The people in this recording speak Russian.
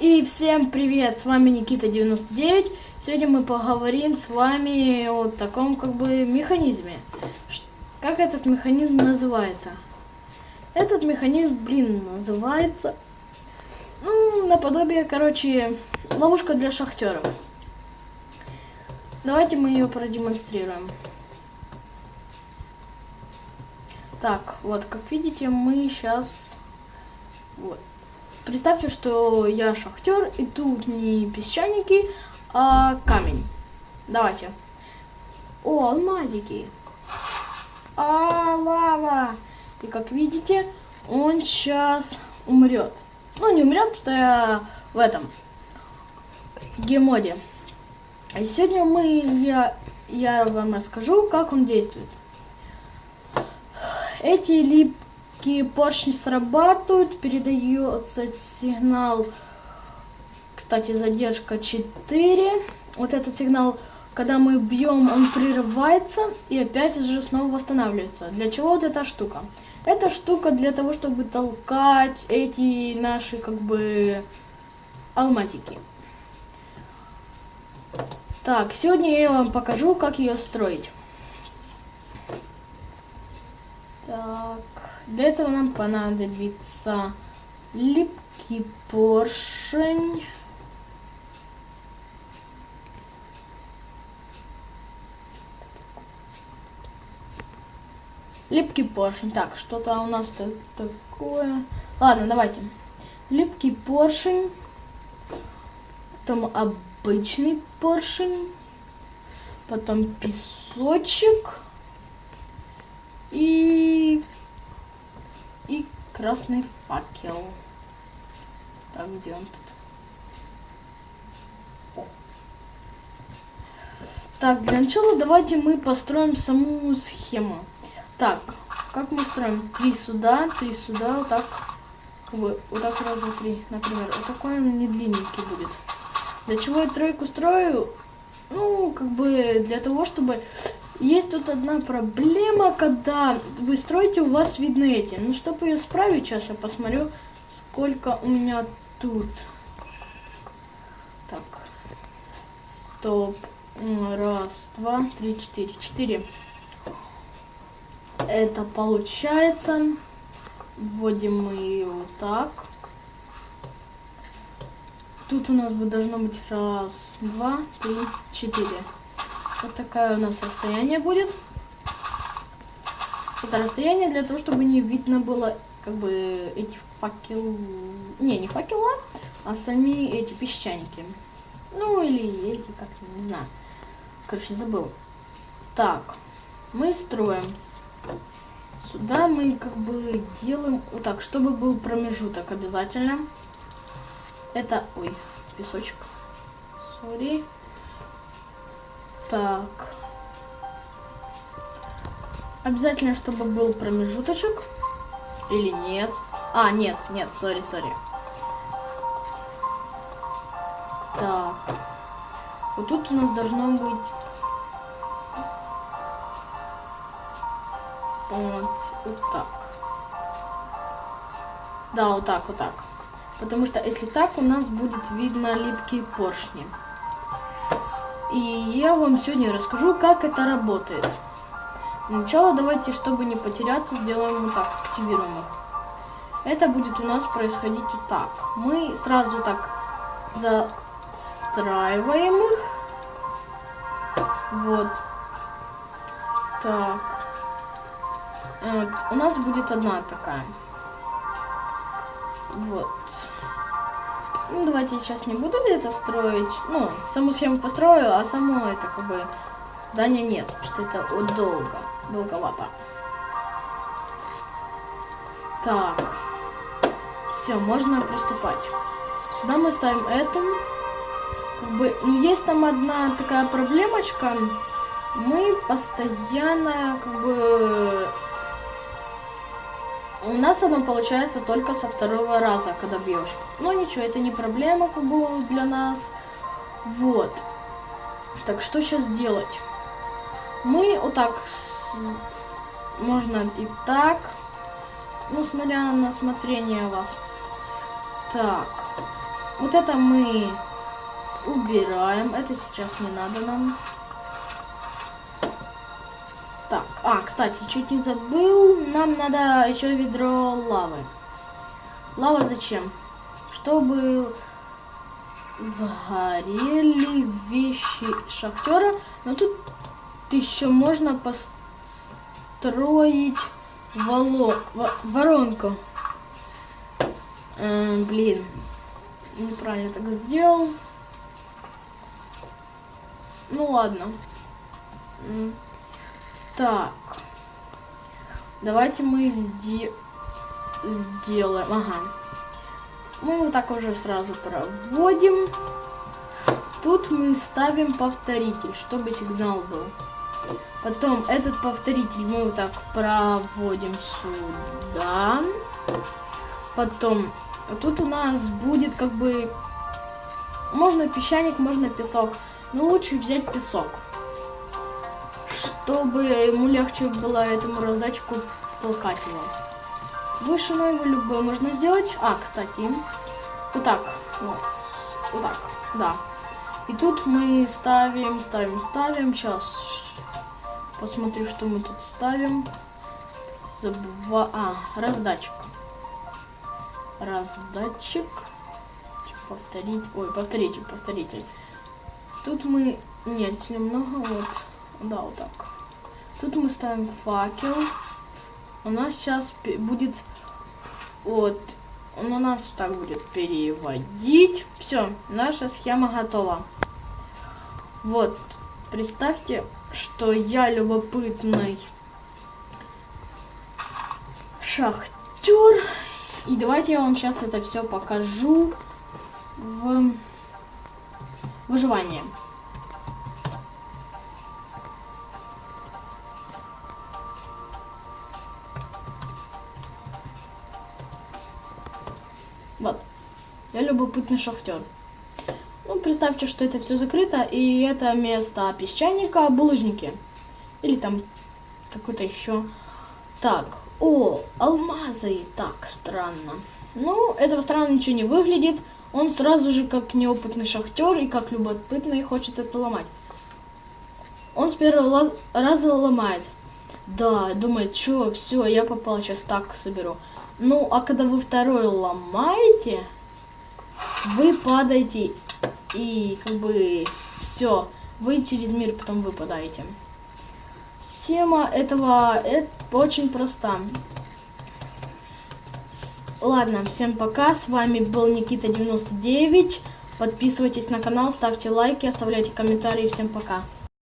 И всем привет, с вами Никита99. Сегодня мы поговорим с вами о таком как бы механизме. Как этот механизм называется? Этот механизм, блин, называется, ну, наподобие, короче, ловушка для шахтеров. Давайте мы ее продемонстрируем. Так, вот, как видите, мы сейчас... Вот. Представьте, что я шахтер, и тут не песчаники, а камень. Давайте. О, алмазики. А, лава. И как видите, он сейчас умрет. Ну, не умрет, что я в этом гемоде. А сегодня мы, я, я вам расскажу, как он действует. Эти липкие поршни срабатывают, передается сигнал, кстати, задержка 4. Вот этот сигнал, когда мы бьем, он прерывается и опять же снова восстанавливается. Для чего вот эта штука? Эта штука для того, чтобы толкать эти наши, как бы, алмазики. Так, сегодня я вам покажу, как ее строить. Так, для этого нам понадобится липкий поршень. Липкий поршень. Так, что-то у нас тут такое. Ладно, давайте. Липкий поршень. Потом обычный поршень. Потом песочек. И... Красный факел. Так, где он тут? О. Так, для начала давайте мы построим саму схему. Так, как мы строим? Три сюда, три сюда, вот так. Бы, вот так раз, два, три, например. Вот такой он не длинненький будет. Для чего я тройку строю? Ну, как бы для того, чтобы... Есть тут одна проблема, когда вы строите, у вас видны эти. Ну, чтобы ее исправить, сейчас я посмотрю, сколько у меня тут. Так. Стоп. М, Раз, два, три, четыре. Четыре. Это получается. Вводим мы ее так. Тут у нас бы должно быть раз, два, три, четыре. Вот такое у нас расстояние будет. Это расстояние для того, чтобы не видно было как бы эти факел... Не, не факела, а сами эти песчаники. Ну или эти, как не знаю. Короче, забыл. Так, мы строим. Сюда мы как бы делаем вот так, чтобы был промежуток обязательно. Это, ой, песочек. Сори. Так. Обязательно, чтобы был промежуточек. Или нет? А, нет, нет, сори, сори. Так. Вот тут у нас должно быть... Вот, вот так. Да, вот так, вот так. Потому что если так, у нас будет видно липкие поршни. И я вам сегодня расскажу, как это работает. Сначала давайте, чтобы не потеряться, сделаем вот так, активируем их. Это будет у нас происходить вот так. Мы сразу так застраиваем их. Вот. Так. Вот. У нас будет одна такая. Вот. Ну, давайте сейчас не буду это строить. Ну, саму схему построю, а само это как бы здания нет, что это вот долго, долговато. Так. Все, можно приступать. Сюда мы ставим эту. Как бы, ну, есть там одна такая проблемочка. Мы постоянно, как бы, у нас оно получается только со второго раза, когда бьешь. Но ничего, это не проблема как бы для нас. Вот. Так, что сейчас делать? Мы вот так, можно и так, ну, смотря на смотрение вас. Так. Вот это мы убираем. Это сейчас не надо нам. Так, а, кстати, чуть не забыл. Нам надо еще ведро лавы. Лава зачем? Чтобы сгорели вещи шахтера. Но тут еще можно построить вало, во, воронку. Э, блин, неправильно так сделал. Ну ладно. Так. Давайте мы сде сделаем. Ага. Мы вот так уже сразу проводим. Тут мы ставим повторитель, чтобы сигнал был. Потом этот повторитель мы вот так проводим сюда. Потом тут у нас будет как бы... Можно песчаник, можно песок. Но лучше взять песок. Чтобы ему легче было этому раздатчику толкать его. Вышину его любой можно сделать. А, кстати, вот так. Вот, вот так, да. И тут мы ставим, ставим, ставим. Сейчас посмотрю, что мы тут ставим. Забыва... А, раздатчик. Раздатчик. Повторить. Ой, повторитель, повторитель. Тут мы... Нет, если много, вот. Да, вот так. Тут мы ставим факел. У нас сейчас будет... Вот. Он у нас так будет переводить. Все, наша схема готова. Вот. Представьте, что я любопытный шахтер. И давайте я вам сейчас это все покажу в выживании. Я любопытный шахтер. Ну, представьте, что это все закрыто, и это место песчаника, булыжники. Или там какой-то еще. Так, о, алмазы. Так, странно. Ну, этого странно ничего не выглядит. Он сразу же, как неопытный шахтер и как любопытный, хочет это ломать. Он с первого раза ломает. Да, думает, что все, я попал, сейчас так соберу. Ну, а когда вы второй ломаете, вы падаете и как бы все, вы через мир потом выпадаете. Схема этого это очень проста. Ладно, всем пока. С вами был Никита99. Подписывайтесь на канал, ставьте лайки, оставляйте комментарии. Всем пока.